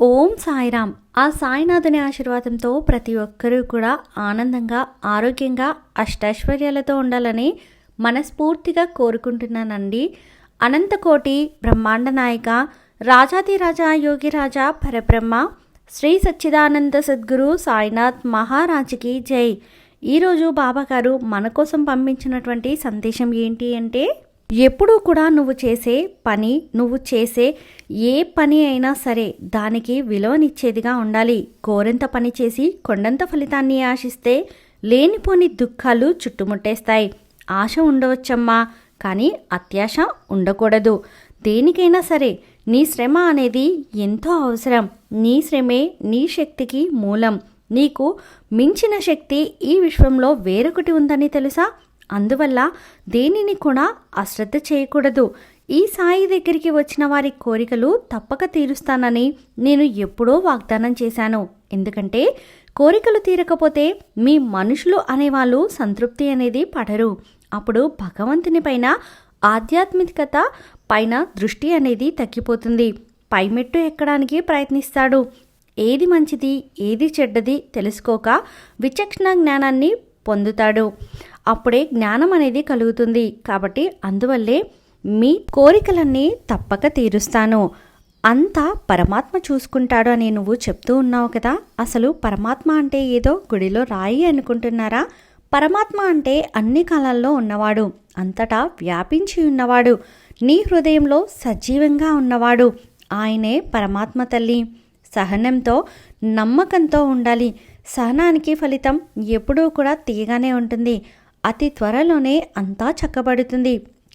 ఓం సాయిరామ్. ఆ సాయినాథుని ఆశీర్వాదంతో ప్రతి ఒక్కరూ కూడా ఆనందంగా ఆరోగ్యంగా అష్టైశ్వర్యాలతో ఉండాలని మనస్ఫూర్తిగా కోరుకుంటున్నానండి. అనంతకోటి బ్రహ్మాండ నాయక రాజాదిరాజా యోగిరాజా పరబ్రహ్మ శ్రీ సచ్చిదానంద సద్గురు సాయినాథ్ మహారాజ్కి జై. ఈరోజు బాబాగారు మన కోసం పంపించినటువంటి సందేశం ఏంటి అంటే ఎప్పుడూ కూడా నువ్వు చేసే పని నువ్వు చేసే ఏ పని అయినా సరే దానికి విలువనిచ్చేదిగా ఉండాలి. కోరింత పని చేసి కొండంత ఫలితాన్ని ఆశిస్తే లేనిపోని దుఃఖాలు చుట్టుముట్టేస్తాయి. ఆశ ఉండవచ్చమ్మా కానీ అత్యాశ ఉండకూడదు. దేనికైనా సరే నీ శ్రమ అనేది ఎంతో అవసరం. నీ శ్రమే నీ శక్తికి మూలం. నీకు మించిన శక్తి ఈ విశ్వంలో వేరొకటి ఉందని తెలుసా? అందువల్ల దేనిని కూడా అశ్రద్ధ చేయకూడదు. ఈ సాయి దగ్గరికి వచ్చిన వారి కోరికలు తప్పక తీరుస్తానని నేను ఎప్పుడో వాగ్దానం చేశాను. ఎందుకంటే కోరికలు తీరకపోతే మీ మనుషులు అనేవాళ్ళు సంతృప్తి అనేది పడరు. అప్పుడు భగవంతుని పైన ఆధ్యాత్మికత పైన దృష్టి అనేది తగ్గిపోతుంది. పైమెట్టు ఎక్కడానికి ప్రయత్నిస్తాడు. ఏది మంచిది ఏది చెడ్డది తెలుసుకోక విచక్షణ జ్ఞానాన్ని పొందుతాడు. అప్పుడే జ్ఞానం అనేది కలుగుతుంది. కాబట్టి అందువల్లే మీ కోరికలన్నీ తప్పక తీరుస్తాను. అంతా పరమాత్మ చూసుకుంటాడు అని నువ్వు చెప్తూ ఉన్నావు కదా. అసలు పరమాత్మ అంటే ఏదో గుడిలో రాయి అనుకుంటున్నారా? పరమాత్మ అంటే అన్ని కాలాల్లో ఉన్నవాడు. అంతటా వ్యాపించి ఉన్నవాడు. నీ హృదయంలో సజీవంగా ఉన్నవాడు. ఆయనే పరమాత్మ తల్లి. సహనంతో నమ్మకంతో ఉండాలి. సహనానికి ఫలితం ఎప్పుడూ కూడా తీయగానే ఉంటుంది. అతి త్వరలోనే అంతా చక్కబడుతుంది.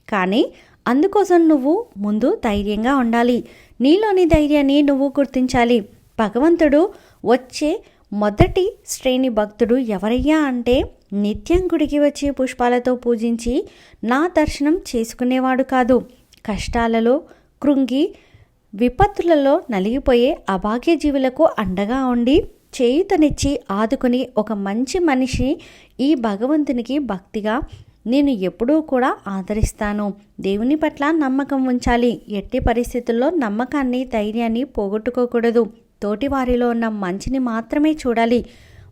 కానీ అందుకోసం నువ్వు ముందు ధైర్యంగా ఉండాలి. నీలోని ధైర్యాన్ని నువ్వు గుర్తించాలి. భగవంతుడు వచ్చే మొదటి శ్రేణి భక్తుడు ఎవరయ్యా అంటే నిత్యం గుడికి వచ్చే పుష్పాలతో పూజించి నా దర్శనం చేసుకునేవాడు కాదు. కష్టాలలో కృంగి విపత్తులలో నలిగిపోయే అభాగ్య జీవులకు అండగా ఉండి చేయుతనిచ్చి ఆదుకుని ఒక మంచి మనిషి ఈ భగవంతునికి భక్తిగా నేను ఎప్పుడూ కూడా ఆదరిస్తాను. దేవుని పట్ల నమ్మకం ఉంచాలి. ఎట్టి పరిస్థితుల్లో నమ్మకాన్ని ధైర్యాన్ని పోగొట్టుకోకూడదు. తోటి వారిలో ఉన్న మంచిని మాత్రమే చూడాలి.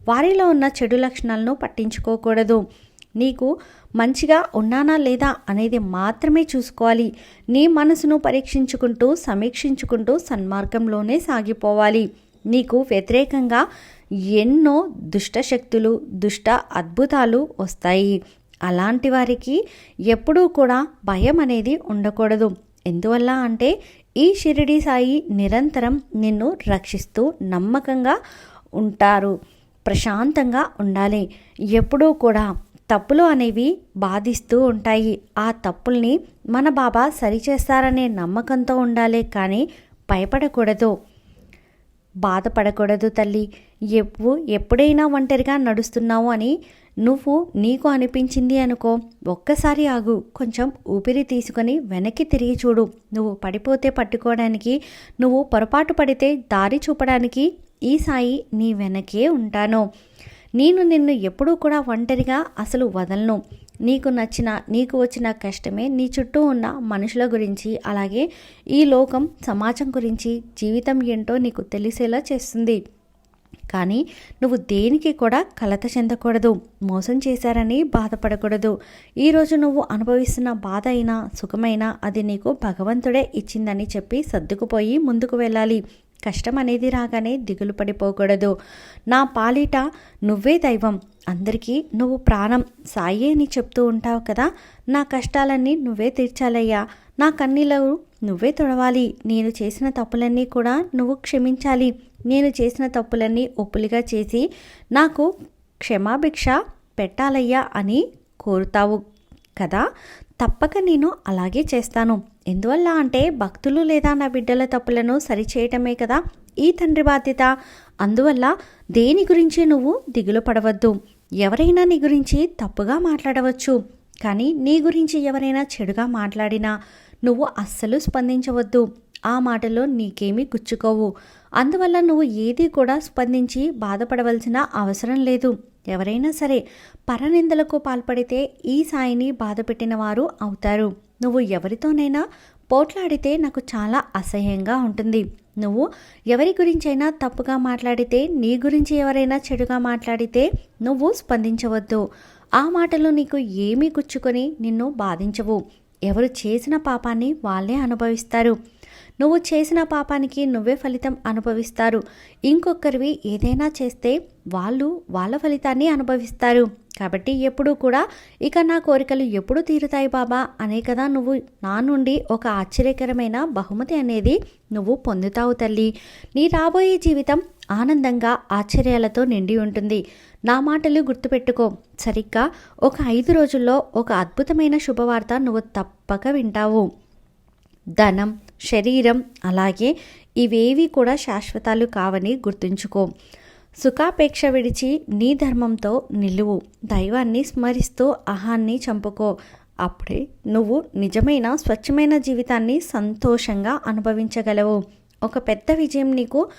వారిలో ఉన్న చెడు లక్షణాలను పట్టించుకోకూడదు. నీకు మంచిగా ఉన్నానా లేదా అనేది మాత్రమే చూసుకోవాలి. నీ మనసును పరీక్షించుకుంటూ సమీక్షించుకుంటూ సన్మార్గంలోనే సాగిపోవాలి. నీకు వ్యతిరేకంగా ఎన్నో దుష్ట శక్తులు దుష్ట అద్భుతాలు వస్తాయి. అలాంటి వారికి ఎప్పుడూ కూడా భయం అనేది ఉండకూడదు. ఎందువల్ల అంటే ఈ షిరిడి సాయి నిరంతరం నిన్ను రక్షిస్తూ నమ్మకంగా ఉంటారు. ప్రశాంతంగా ఉండాలి. ఎప్పుడూ కూడా తప్పులు అనేవి బాధిస్తూ ఉంటాయి. ఆ తప్పుల్ని మన బాబా సరిచేస్తారనే నమ్మకంతో ఉండాలి కానీ భయపడకూడదు. బాధపడకూడదు తల్లి. ఎప్పు ఎప్పుడైనా ఒంటరిగా నడుస్తున్నావు అని నువ్వు నీకు అనిపించింది అనుకో. ఒక్కసారి ఆగు. కొంచెం ఊపిరి తీసుకొని వెనక్కి తిరిగి చూడు. నువ్వు పడిపోతే పట్టుకోవడానికి నువ్వు పొరపాటు పడితే దారి చూపడానికి ఈ సాయి నీ వెనకే ఉంటాను. నేను నిన్ను ఎప్పుడూ కూడా ఒంటరిగా అసలు వదలను. నీకు నచ్చిన నీకు వచ్చిన కష్టమే నీ చుట్టూ ఉన్న మనుషుల గురించి అలాగే ఈ లోకం సమాజం గురించి జీవితం ఏంటో నీకు తెలిసేలా చేస్తుంది. కానీ నువ్వు దేనికి కూడా కలత చెందకూడదు మోసం చేశారని బాధపడకూడదు. ఈరోజు నువ్వు అనుభవిస్తున్న బాధ అయినా సుఖమైనా అది నీకు భగవంతుడే ఇచ్చిందని చెప్పి సర్దుకుపోయి ముందుకు వెళ్ళాలి. కష్టం అనేది రాగానే దిగులు పడిపోకూడదు. నా పాలిట నువ్వే దైవం. అందరికీ నువ్వు ప్రాణం. సాయి అని చెప్తూ ఉంటావు కదా. నా కష్టాలన్నీ నువ్వే తీర్చాలయ్యా. నా కన్నీళ్ళు నువ్వే తొడవాలి. నేను చేసిన తప్పులన్నీ కూడా నువ్వు క్షమించాలి. నేను చేసిన తప్పులన్నీ ఒప్పులుగా చేసి నాకు క్షమాభిక్ష పెట్టాలయ్యా అని కోరుతావు కదా. తప్పక నేను అలాగే చేస్తాను. ఎందువల్ల అంటే భక్తులు లేదా నా బిడ్డల తప్పులను సరిచేయటమే కదా ఈ తండ్రి బాధ్యత. అందువల్ల దేని గురించి నువ్వు దిగులు పడవద్దు. ఎవరైనా నీ గురించి తప్పుగా మాట్లాడవచ్చు. కానీ నీ గురించి ఎవరైనా చెడుగా మాట్లాడినా నువ్వు అస్సలు స్పందించవద్దు. ఆ మాటలో నీకేమీ గుచ్చుకోవు. అందువల్ల నువ్వు ఏది కూడా స్పందించి బాధపడవలసిన అవసరం లేదు. ఎవరైనా సరే పరనిందలకు పాల్పడితే ఈ సాయిని బాధపెట్టిన వారు అవుతారు. నువ్వు ఎవరితోనైనా పోట్లాడితే నాకు చాలా అసహ్యంగా ఉంటుంది. నువ్వు ఎవరి గురించైనా తప్పుగా మాట్లాడితే నీ గురించి ఎవరైనా చెడుగా మాట్లాడితే నువ్వు స్పందించవద్దు. ఆ మాటలు నీకు ఏమీ గుచ్చుకొని నిన్ను బాధించవు. ఎవరు చేసిన పాపాన్ని వాళ్ళే అనుభవిస్తారు. నువ్వు చేసిన పాపానికి నువ్వే ఫలితం అనుభవిస్తారు. ఇంకొకరివి ఏదైనా చేస్తే వాళ్ళు వాళ్ళ ఫలితాన్ని అనుభవిస్తారు. కాబట్టి ఎప్పుడూ కూడా ఇక నా కోరికలు ఎప్పుడు తీరుతాయి బాబా అనే కదా నువ్వు నా నుండి ఒక ఆశ్చర్యకరమైన బహుమతి అనేది నువ్వు పొందుతావు తల్లి. నీ రాబోయే జీవితం ఆనందంగా ఆశ్చర్యాలతో నిండి ఉంటుంది. నా మాటలు గుర్తుపెట్టుకో. సరిగ్గా ఒక ఐదు రోజుల్లో ఒక అద్భుతమైన శుభవార్త నువ్వు తప్పక వింటావు. ధనం శరీరం అలాగే ఇవేవి కూడా శాశ్వతాలు కావని గుర్తుంచుకో. సుఖాపేక్ష విడిచి నీ ధర్మంతో నిలువు. దైవాన్ని స్మరిస్తూ అహాన్ని చంపుకో. అప్పుడే నువ్వు నిజమైన స్వచ్ఛమైన జీవితాన్ని సంతోషంగా అనుభవించగలవు. ఒక పెద్ద విజయం నీకు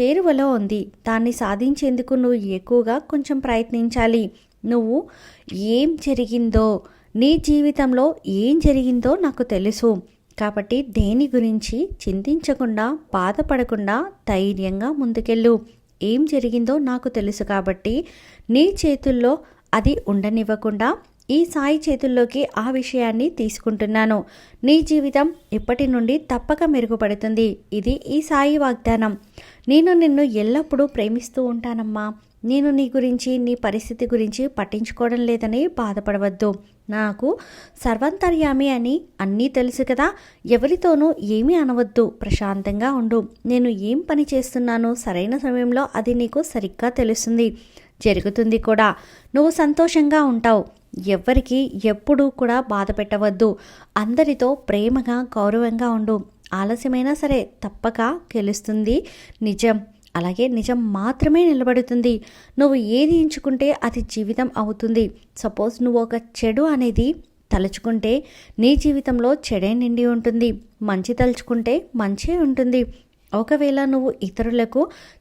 చేరువలో ఉంది. దాన్ని సాధించేందుకు నువ్వు ఎక్కువగా కొంచెం ప్రయత్నించాలి. నువ్వు ఏం జరిగిందో నీ జీవితంలో ఏం జరిగిందో నాకు తెలుసు. కాబట్టి దేని గురించి చింతించకుండా బాధపడకుండా ధైర్యంగా ముందుకెళ్ళు. ఏం జరిగిందో నాకు తెలుసు కాబట్టి నీ చేతుల్లో అది ఉండనివ్వకుండా ఈ సాయి చేతుల్లోకి ఆ విషయాన్ని తీసుకుంటున్నాను. నీ జీవితం ఇప్పటి నుండి తప్పక మెరుగుపడుతుంది. ఇది ఈ సాయి వాగ్దానం. నేను నిన్ను ఎల్లప్పుడూ ప్రేమిస్తూ ఉంటానమ్మా. నేను నీ గురించి నీ పరిస్థితి గురించి పట్టించుకోవడం లేదని బాధపడవద్దు. నాకు సర్వంతర్యామి అని అన్నీ తెలుసు కదా ఎవరితోనూ ఏమీ అనవద్దు ప్రశాంతంగా ఉండు. నేను ఏం పని చేస్తున్నానో సరైన సమయంలో అది నీకు సరిగ్గా తెలుస్తుంది. జరుగుతుంది కూడా. నువ్వు సంతోషంగా ఉంటావు. ఎవ్వరికి ఎప్పుడూ కూడా బాధ పెట్టవద్దు. అందరితో ప్రేమగా గౌరవంగా ఉండు. ఆలస్యమైనా సరే తప్పక గెలుస్తుంది. నిజం. అలాగే నిజం మాత్రమే నిలబడుతుంది. నువ్వు ఏది ఎంచుకుంటే అది జీవితం అవుతుంది. సపోజ్ నువ్వు ఒక చెడు అనేది తలుచుకుంటే నీ జీవితంలో చెడే నిండి ఉంటుంది. మంచి తలుచుకుంటే మంచే ఉంటుంది. ఒకవేళ నువ్వు ఇతరులకు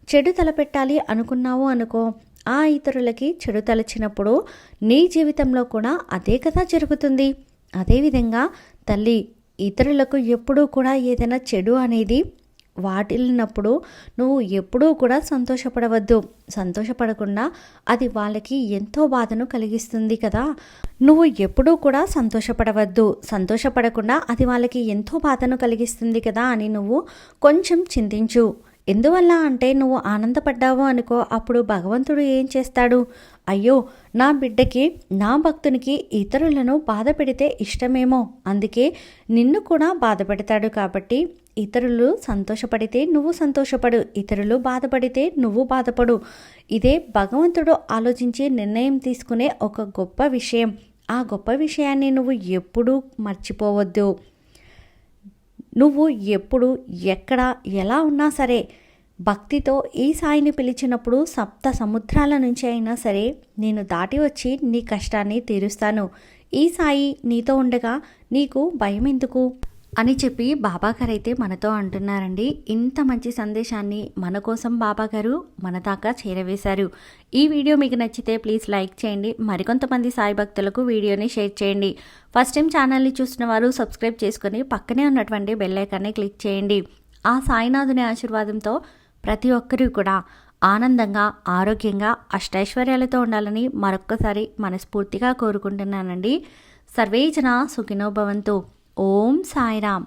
చెడు తలపెట్టాలి అనుకున్నావు అనుకో ఆ ఇతరులకి చెడు తలచినప్పుడు నీ జీవితంలో కూడా అదే కదా జరుగుతుంది. అదేవిధంగా తల్లి ఇతరులకు ఎప్పుడూ కూడా ఏదైనా చెడు అనేది వాటిల్లినప్పుడు నువ్వు ఎప్పుడూ కూడా సంతోషపడవద్దు. సంతోషపడకుండా అది వాళ్ళకి ఎంతో బాధను కలిగిస్తుంది కదా. నువ్వు ఎప్పుడూ కూడా సంతోషపడవద్దు. సంతోషపడకుండా అది వాళ్ళకి ఎంతో బాధను కలిగిస్తుంది కదా అని నువ్వు కొంచెం చింతించు. ఎందువల్ల అంటే నువ్వు ఆనందపడ్డావు అనుకో అప్పుడు భగవంతుడు ఏం చేస్తాడు? అయ్యో నా బిడ్డకి నా భక్తునికి ఇతరులను బాధ పెడితే ఇష్టమేమో. అందుకే నిన్ను కూడా బాధ పెడతాడు కాబట్టి ఇతరులు సంతోషపడితే నువ్వు సంతోషపడు ఇతరులు బాధపడితే నువ్వు బాధపడు. ఇదే భగవంతుడు ఆలోచించి నిర్ణయం తీసుకునే ఒక గొప్ప విషయం. ఆ గొప్ప విషయాన్ని నువ్వు ఎప్పుడూ మర్చిపోవద్దు. నువ్వు ఎప్పుడు ఎక్కడ ఎలా ఉన్నా సరే భక్తితో ఈ సాయిని పిలిచినప్పుడు సప్త సముద్రాల నుంచి అయినా సరే నేను దాటి వచ్చి నీ కష్టాన్ని తీరుస్తాను. ఈ సాయి నీతో ఉండగా నీకు భయం ఎందుకు అని చెప్పి బాబాగారు అయితే మనతో అంటున్నారండి. ఇంత మంచి సందేశాన్ని మన కోసం బాబాగారు మన దాకా చేరవేశారు. ఈ వీడియో మీకు నచ్చితే ప్లీజ్ లైక్ చేయండి. మరికొంతమంది సాయి భక్తులకు వీడియోని షేర్ చేయండి. ఫస్ట్ టైం ఛానల్ని చూసిన వారు సబ్స్క్రైబ్ చేసుకుని పక్కనే ఉన్నటువంటి బెల్లైకాన్ని క్లిక్ చేయండి. ఆ సాయినాథుని ఆశీర్వాదంతో ప్రతి ఒక్కరూ కూడా ఆనందంగా ఆరోగ్యంగా అష్టైశ్వర్యాలతో ఉండాలని మరొక్కసారి మనస్ఫూర్తిగా కోరుకుంటున్నానండి. సర్వేజన సుఖినోభవంతు ఓం సాయిరామ్